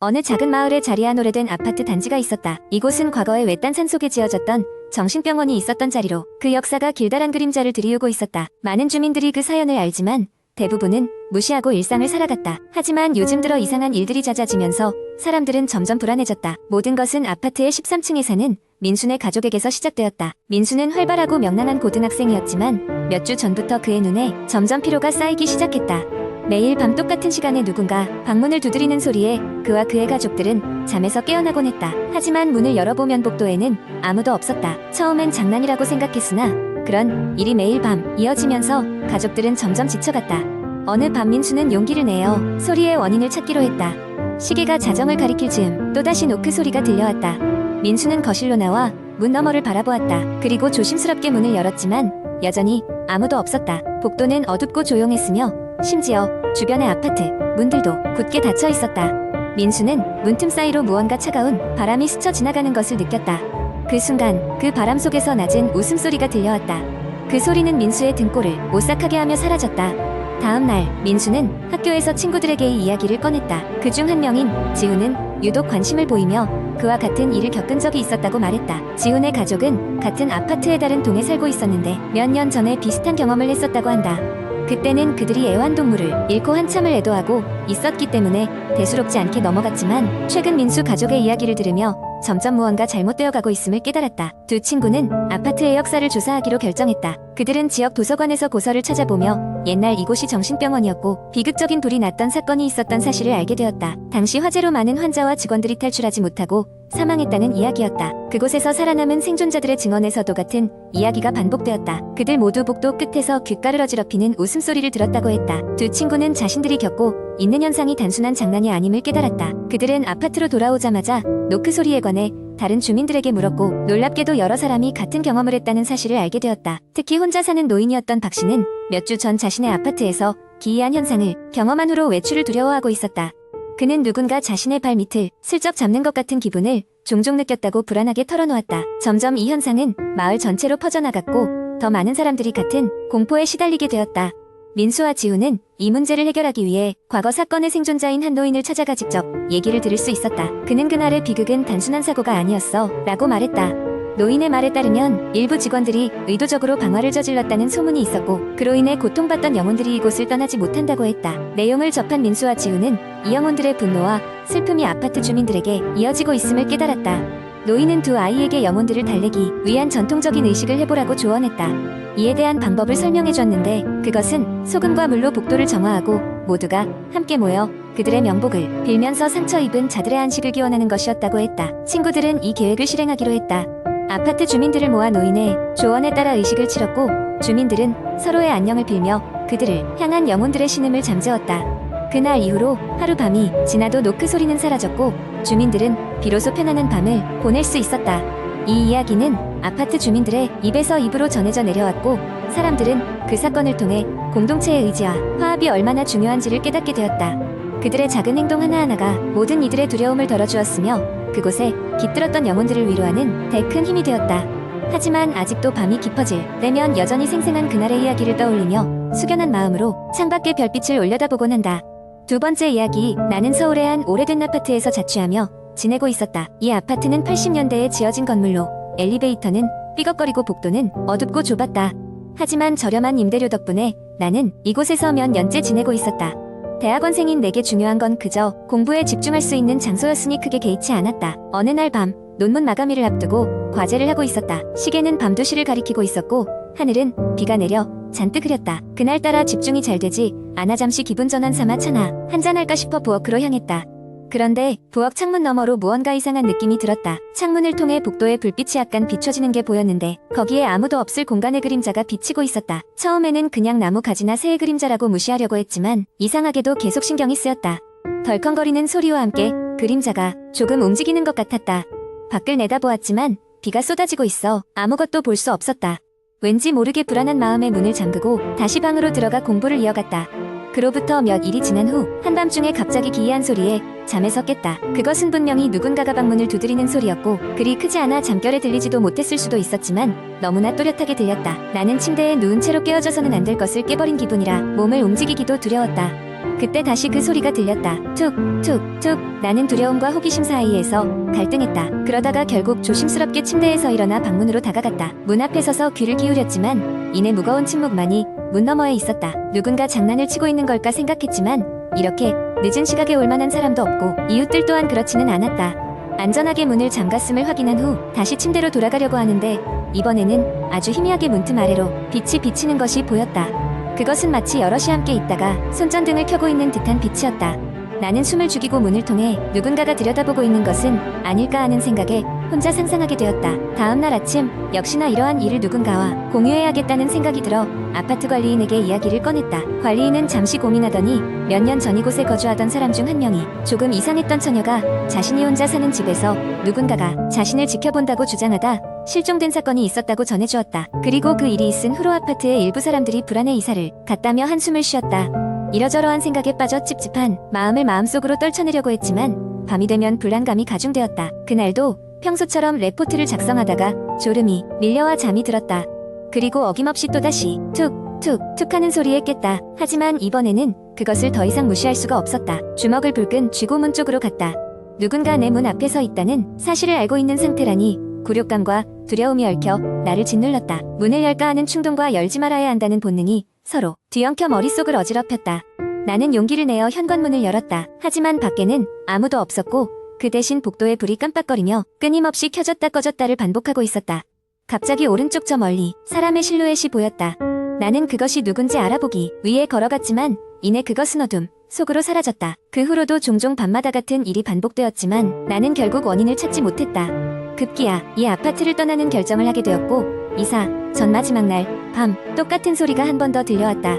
어느 작은 마을에 자리한 오래된 아파트 단지가 있었다. 이곳은 과거에 외딴 산속에 지어졌던 정신병원이 있었던 자리로 그 역사가 길다란 그림자를 들이우고 있었다. 많은 주민들이 그 사연을 알지만 대부분은 무시하고 일상을 살아갔다. 하지만 요즘 들어 이상한 일들이 잦아지면서 사람들은 점점 불안해졌다. 모든 것은 아파트의 13층에 사는 민순의 가족에게서 시작되었다. 민수는 활발하고 명랑한 고등학생이었지만 몇 주 전부터 그의 눈에 점점 피로가 쌓이기 시작했다. 매일 밤 똑같은 시간에 누군가 방문을 두드리는 소리에 그와 그의 가족들은 잠에서 깨어나곤 했다. 하지만 문을 열어보면 복도에는 아무도 없었다. 처음엔 장난이라고 생각했으나 그런 일이 매일 밤 이어지면서 가족들은 점점 지쳐갔다. 어느 밤 민수는 용기를 내어 소리의 원인을 찾기로 했다. 시계가 자정을 가리킬 즈음 또다시 노크 소리가 들려왔다. 민수는 거실로 나와 문 너머를 바라보았다. 그리고 조심스럽게 문을 열었지만 여전히 아무도 없었다. 복도는 어둡고 조용했으며 심지어 주변의 아파트 문들도 굳게 닫혀 있었다. 민수는 문틈 사이로 무언가 차가운 바람이 스쳐 지나가는 것을 느꼈다. 그 순간 그 바람 속에서 낮은 웃음소리가 들려왔다. 그 소리는 민수의 등골을 오싹하게 하며 사라졌다. 다음 날 민수는 학교에서 친구들에게 이 이야기를 꺼냈다. 그 중 한 명인 지우는 유독 관심을 보이며 그와 같은 일을 겪은 적이 있었다고 말했다. 지훈의 가족은 같은 아파트의 다른 동에 살고 있었는데 몇 년 전에 비슷한 경험을 했었다고 한다. 그때는 그들이 애완동물을 잃고 한참을 애도하고 있었기 때문에 대수롭지 않게 넘어갔지만 최근 민수 가족의 이야기를 들으며 점점 무언가 잘못되어 가고 있음을 깨달았다. 두 친구는 아파트의 역사를 조사하기로 결정했다. 그들은 지역 도서관에서 고서를 찾아보며 옛날 이곳이 정신병원이었고 비극적인 불이 났던 사건이 있었던 사실을 알게 되었다. 당시 화재로 많은 환자와 직원들이 탈출하지 못하고 사망했다는 이야기였다. 그곳에서 살아남은 생존자들의 증언에서도 같은 이야기가 반복되었다. 그들 모두 복도 끝에서 귓가를 어지럽히는 웃음소리를 들었다고 했다. 두 친구는 자신들이 겪고 있는 현상이 단순한 장난이 아님을 깨달았다. 그들은 아파트로 돌아오자마자 노크 소리에 관해 다른 주민들에게 물었고 놀랍게도 여러 사람이 같은 경험을 했다는 사실을 알게 되었다. 특히 혼자 사는 노인이었던 박 씨는 몇 주 전 자신의 아파트에서 기이한 현상을 경험한 후로 외출을 두려워하고 있었다. 그는 누군가 자신의 발 밑을 슬쩍 잡는 것 같은 기분을 종종 느꼈다고 불안하게 털어놓았다. 점점 이 현상은 마을 전체로 퍼져나갔고 더 많은 사람들이 같은 공포에 시달리게 되었다. 민수와 지우는 이 문제를 해결하기 위해 과거 사건의 생존자인 한 노인을 찾아가 직접 얘기를 들을 수 있었다. 그는 그날의 비극은 단순한 사고가 아니었어 라고 말했다. 노인의 말에 따르면 일부 직원들이 의도적으로 방화를 저질렀다는 소문이 있었고 그로 인해 고통받던 영혼들이 이곳을 떠나지 못한다고 했다. 내용을 접한 민수와 지우는 이 영혼들의 분노와 슬픔이 아파트 주민들에게 이어지고 있음을 깨달았다. 노인은 두 아이에게 영혼들을 달래기 위한 전통적인 의식을 해보라고 조언했다. 이에 대한 방법을 설명해 줬는데 그것은 소금과 물로 복도를 정화하고 모두가 함께 모여 그들의 명복을 빌면서 상처 입은 자들의 안식을 기원하는 것이었다고 했다. 친구들은 이 계획을 실행하기로 했다. 아파트 주민들을 모아 노인의 조언에 따라 의식을 치렀고 주민들은 서로의 안녕을 빌며 그들을 향한 영혼들의 신음을 잠재웠다. 그날 이후로 하루밤이 지나도 노크 소리는 사라졌고 주민들은 비로소 편안한 밤을 보낼 수 있었다. 이 이야기는 아파트 주민들의 입에서 입으로 전해져 내려왔고 사람들은 그 사건을 통해 공동체의 의지와 화합이 얼마나 중요한지를 깨닫게 되었다. 그들의 작은 행동 하나하나가 모든 이들의 두려움을 덜어주었으며 그곳에 깃들었던 영혼들을 위로하는 더큰 힘이 되었다. 하지만 아직도 밤이 깊어질 때면 여전히 생생한 그날의 이야기를 떠올리며 숙연한 마음으로 창밖에 별빛을 올려다보곤 한다. 두 번째 이야기, 나는 서울의 한 오래된 아파트에서 자취하며 지내고 있었다. 이 아파트는 80년대에 지어진 건물로 엘리베이터는 삐걱거리고 복도는 어둡고 좁았다. 하지만 저렴한 임대료 덕분에 나는 이곳에서 몇 년째 지내고 있었다. 대학원생인 내게 중요한 건 그저 공부에 집중할 수 있는 장소였으니 크게 개의치 않았다. 어느 날 밤, 논문 마감일을 앞두고 과제를 하고 있었다. 시계는 밤 2시를 가리키고 있었고 하늘은 비가 내려 잔뜩 흐렸다. 그날따라 집중이 잘 되지 않아 잠시 기분 전환 삼아 차나 한잔할까 싶어 부엌으로 향했다. 그런데 부엌 창문 너머로 무언가 이상한 느낌이 들었다. 창문을 통해 복도에 불빛이 약간 비춰지는 게 보였는데 거기에 아무도 없을 공간의 그림자가 비치고 있었다. 처음에는 그냥 나무 가지나 새의 그림자라고 무시하려고 했지만 이상하게도 계속 신경이 쓰였다. 덜컹거리는 소리와 함께 그림자가 조금 움직이는 것 같았다. 밖을 내다보았지만 비가 쏟아지고 있어 아무것도 볼 수 없었다. 왠지 모르게 불안한 마음에 문을 잠그고 다시 방으로 들어가 공부를 이어갔다. 그로부터 몇 일이 지난 후 한밤중에 갑자기 기이한 소리에 잠에서 깼다. 그것은 분명히 누군가가 방문을 두드리는 소리였고 그리 크지 않아 잠결에 들리지도 못했을 수도 있었지만 너무나 또렷하게 들렸다. 나는 침대에 누운 채로 깨어져서는 안 될 것을 깨버린 기분이라 몸을 움직이기도 두려웠다. 그때 다시 그 소리가 들렸다. 툭, 툭, 툭. 나는 두려움과 호기심 사이에서 갈등했다. 그러다가 결국 조심스럽게 침대에서 일어나 방문으로 다가갔다. 문 앞에 서서 귀를 기울였지만 이내 무거운 침묵만이 문 너머에 있었다. 누군가 장난을 치고 있는 걸까 생각했지만 이렇게 늦은 시각에 올 만한 사람도 없고 이웃들 또한 그렇지는 않았다. 안전하게 문을 잠갔음을 확인한 후 다시 침대로 돌아가려고 하는데 이번에는 아주 희미하게 문틈 아래로 빛이 비치는 것이 보였다. 그것은 마치 여럿이 함께 있다가 손전등을 켜고 있는 듯한 빛이었다. 나는 숨을 죽이고 문을 통해 누군가가 들여다보고 있는 것은 아닐까 하는 생각에 혼자 상상하게 되었다. 다음 날 아침 역시나 이러한 일을 누군가와 공유해야겠다는 생각이 들어 아파트 관리인에게 이야기를 꺼냈다. 관리인은 잠시 고민하더니 몇 년 전 이곳에 거주하던 사람 중 한 명이 조금 이상했던 처녀가 자신이 혼자 사는 집에서 누군가가 자신을 지켜본다고 주장하다 실종된 사건이 있었다고 전해주었다. 그리고 그 일이 있은 후로 아파트의 일부 사람들이 불안해 이사를 갔다며 한숨을 쉬었다. 이러저러한 생각에 빠져 찝찝한 마음을 마음속으로 떨쳐내려고 했지만 밤이 되면 불안감이 가중되었다. 그날도 평소처럼 레포트를 작성하다가 졸음이 밀려와 잠이 들었다. 그리고 어김없이 또다시 툭, 툭, 툭 하는 소리에 깼다. 하지만 이번에는 그것을 더 이상 무시할 수가 없었다. 주먹을 불끈 쥐고 문 쪽으로 갔다. 누군가 내 문 앞에 서 있다는 사실을 알고 있는 상태라니 굴욕감과 두려움이 얽혀 나를 짓눌렀다. 문을 열까 하는 충동과 열지 말아야 한다는 본능이 서로 뒤엉켜 머릿속을 어지럽혔다. 나는 용기를 내어 현관문을 열었다. 하지만 밖에는 아무도 없었고 그 대신 복도에 불이 깜빡거리며 끊임없이 켜졌다 꺼졌다를 반복하고 있었다. 갑자기 오른쪽 저 멀리 사람의 실루엣이 보였다. 나는 그것이 누군지 알아보기 위해 걸어갔지만 이내 그것은 어둠 속으로 사라졌다. 그 후로도 종종 밤마다 같은 일이 반복되었지만 나는 결국 원인을 찾지 못했다. 급기야 이 아파트를 떠나는 결정을 하게 되었고 이사 전 마지막 날 밤 똑같은 소리가 한 번 더 들려왔다.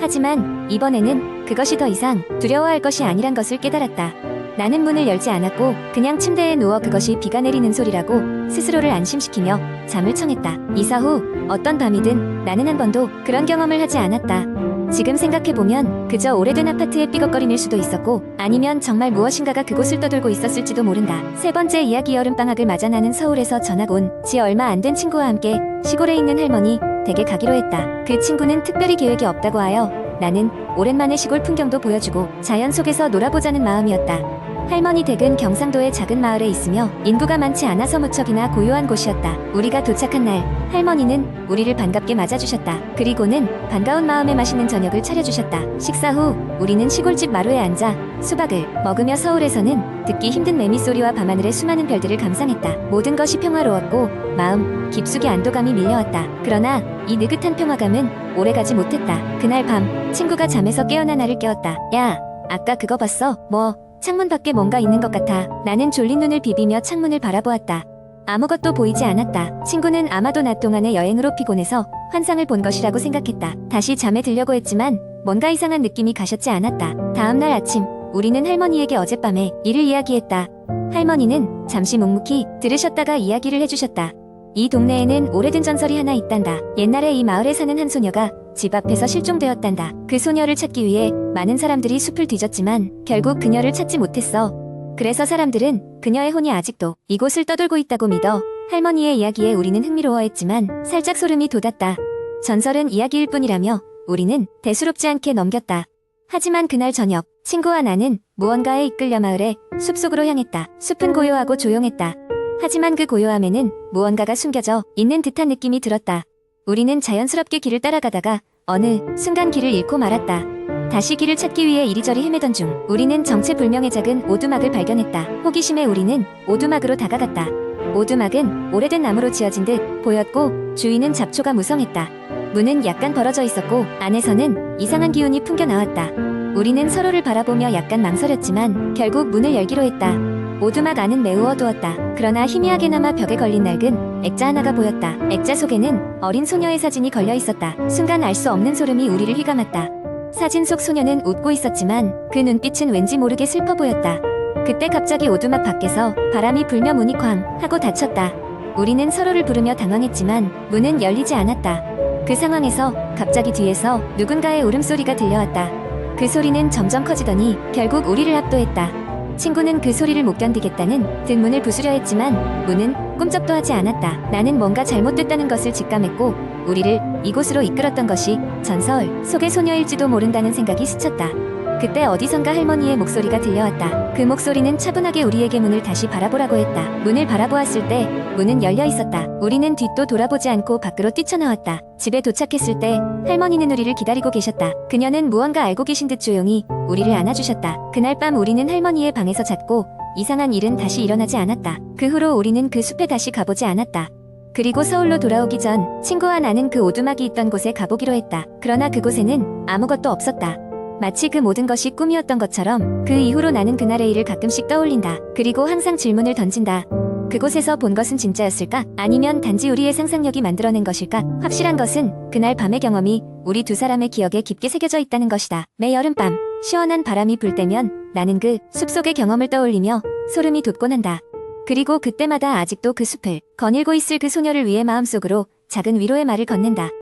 하지만 이번에는 그것이 더 이상 두려워할 것이 아니란 것을 깨달았다. 나는 문을 열지 않았고 그냥 침대에 누워 그것이 비가 내리는 소리라고 스스로를 안심시키며 잠을 청했다. 이사 후 어떤 밤이든 나는 한 번도 그런 경험을 하지 않았다. 지금 생각해보면 그저 오래된 아파트의 삐걱거림일 수도 있었고 아니면 정말 무엇인가가 그곳을 떠돌고 있었을지도 모른다. 세 번째 이야기 여름방학을 맞아 나는 서울에서 전학 온 지 얼마 안 된 친구와 함께 시골에 있는 할머니 댁에 가기로 했다. 그 친구는 특별히 계획이 없다고 하여 나는 오랜만에 시골 풍경도 보여주고 자연 속에서 놀아보자는 마음이었다. 할머니 댁은 경상도의 작은 마을에 있으며 인구가 많지 않아서 무척이나 고요한 곳이었다. 우리가 도착한 날 할머니는 우리를 반갑게 맞아주셨다. 그리고는 반가운 마음에 맛있는 저녁을 차려주셨다. 식사 후 우리는 시골집 마루에 앉아 수박을 먹으며 서울에서는 듣기 힘든 매미 소리와 밤하늘의 수많은 별들을 감상했다. 모든 것이 평화로웠고 마음 깊숙이 안도감이 밀려왔다. 그러나 이 느긋한 평화감은 오래가지 못했다. 그날 밤 친구가 잠에서 깨어나 나를 깨웠다. 야, 아까 그거 봤어? 뭐 창문 밖에 뭔가 있는 것 같아. 나는 졸린 눈을 비비며 창문을 바라보았다. 아무것도 보이지 않았다. 친구는 아마도 낮 동안의 여행으로 피곤해서 환상을 본 것이라고 생각했다. 다시 잠에 들려고 했지만 뭔가 이상한 느낌이 가셨지 않았다. 다음날 아침, 우리는 할머니에게 어젯밤에 일을 이야기했다. 할머니는 잠시 묵묵히 들으셨다가 이야기를 해주셨다. 이 동네에는 오래된 전설이 하나 있단다. 옛날에 이 마을에 사는 한 소녀가 집 앞에서 실종되었단다. 그 소녀를 찾기 위해 많은 사람들이 숲을 뒤졌지만 결국 그녀를 찾지 못했어. 그래서 사람들은 그녀의 혼이 아직도 이곳을 떠돌고 있다고 믿어 할머니의 이야기에 우리는 흥미로워했지만 살짝 소름이 돋았다. 전설은 이야기일 뿐이라며 우리는 대수롭지 않게 넘겼다. 하지만 그날 저녁 친구와 나는 무언가에 이끌려 마을의 숲속으로 향했다. 숲은 고요하고 조용했다. 하지만 그 고요함에는 무언가가 숨겨져 있는 듯한 느낌이 들었다. 우리는 자연스럽게 길을 따라가다가 어느 순간 길을 잃고 말았다. 다시 길을 찾기 위해 이리저리 헤매던 중 우리는 정체불명의 작은 오두막을 발견했다. 호기심에 우리는 오두막으로 다가갔다. 오두막은 오래된 나무로 지어진 듯 보였고 주위는 잡초가 무성했다. 문은 약간 벌어져 있었고 안에서는 이상한 기운이 풍겨 나왔다. 우리는 서로를 바라보며 약간 망설였지만 결국 문을 열기로 했다. 오두막 안은 매우 어두웠다. 그러나 희미하게나마 벽에 걸린 낡은 액자 하나가 보였다. 액자 속에는 어린 소녀의 사진이 걸려 있었다. 순간 알 수 없는 소름이 우리를 휘감았다. 사진 속 소녀는 웃고 있었지만 그 눈빛은 왠지 모르게 슬퍼 보였다. 그때 갑자기 오두막 밖에서 바람이 불며 문이 쾅 하고 닫혔다. 우리는 서로를 부르며 당황했지만 문은 열리지 않았다. 그 상황에서 갑자기 뒤에서 누군가의 울음소리가 들려왔다. 그 소리는 점점 커지더니 결국 우리를 압도했다. 친구는 그 소리를 못 견디겠다는 뒷문을 부수려 했지만 문은 꿈쩍도 하지 않았다. 나는 뭔가 잘못됐다는 것을 직감했고 우리를 이곳으로 이끌었던 것이 전설 속의 소녀일지도 모른다는 생각이 스쳤다. 그때 어디선가 할머니의 목소리가 들려왔다. 그 목소리는 차분하게 우리에게 문을 다시 바라보라고 했다. 문을 바라보았을 때 문은 열려 있었다. 우리는 뒷도 돌아보지 않고 밖으로 뛰쳐나왔다. 집에 도착했을 때 할머니는 우리를 기다리고 계셨다. 그녀는 무언가 알고 계신 듯 조용히 우리를 안아주셨다. 그날 밤 우리는 할머니의 방에서 잤고 이상한 일은 다시 일어나지 않았다. 그 후로 우리는 그 숲에 다시 가보지 않았다. 그리고 서울로 돌아오기 전 친구와 나는 그 오두막이 있던 곳에 가보기로 했다. 그러나 그곳에는 아무것도 없었다. 마치 그 모든 것이 꿈이었던 것처럼 그 이후로 나는 그날의 일을 가끔씩 떠올린다. 그리고 항상 질문을 던진다. 그곳에서 본 것은 진짜였을까? 아니면 단지 우리의 상상력이 만들어낸 것일까? 확실한 것은 그날 밤의 경험이 우리 두 사람의 기억에 깊게 새겨져 있다는 것이다. 매 여름밤 시원한 바람이 불 때면 나는 그 숲속의 경험을 떠올리며 소름이 돋곤 한다. 그리고 그때마다 아직도 그 숲을 거닐고 있을 그 소녀를 위해 마음속으로 작은 위로의 말을 건넨다.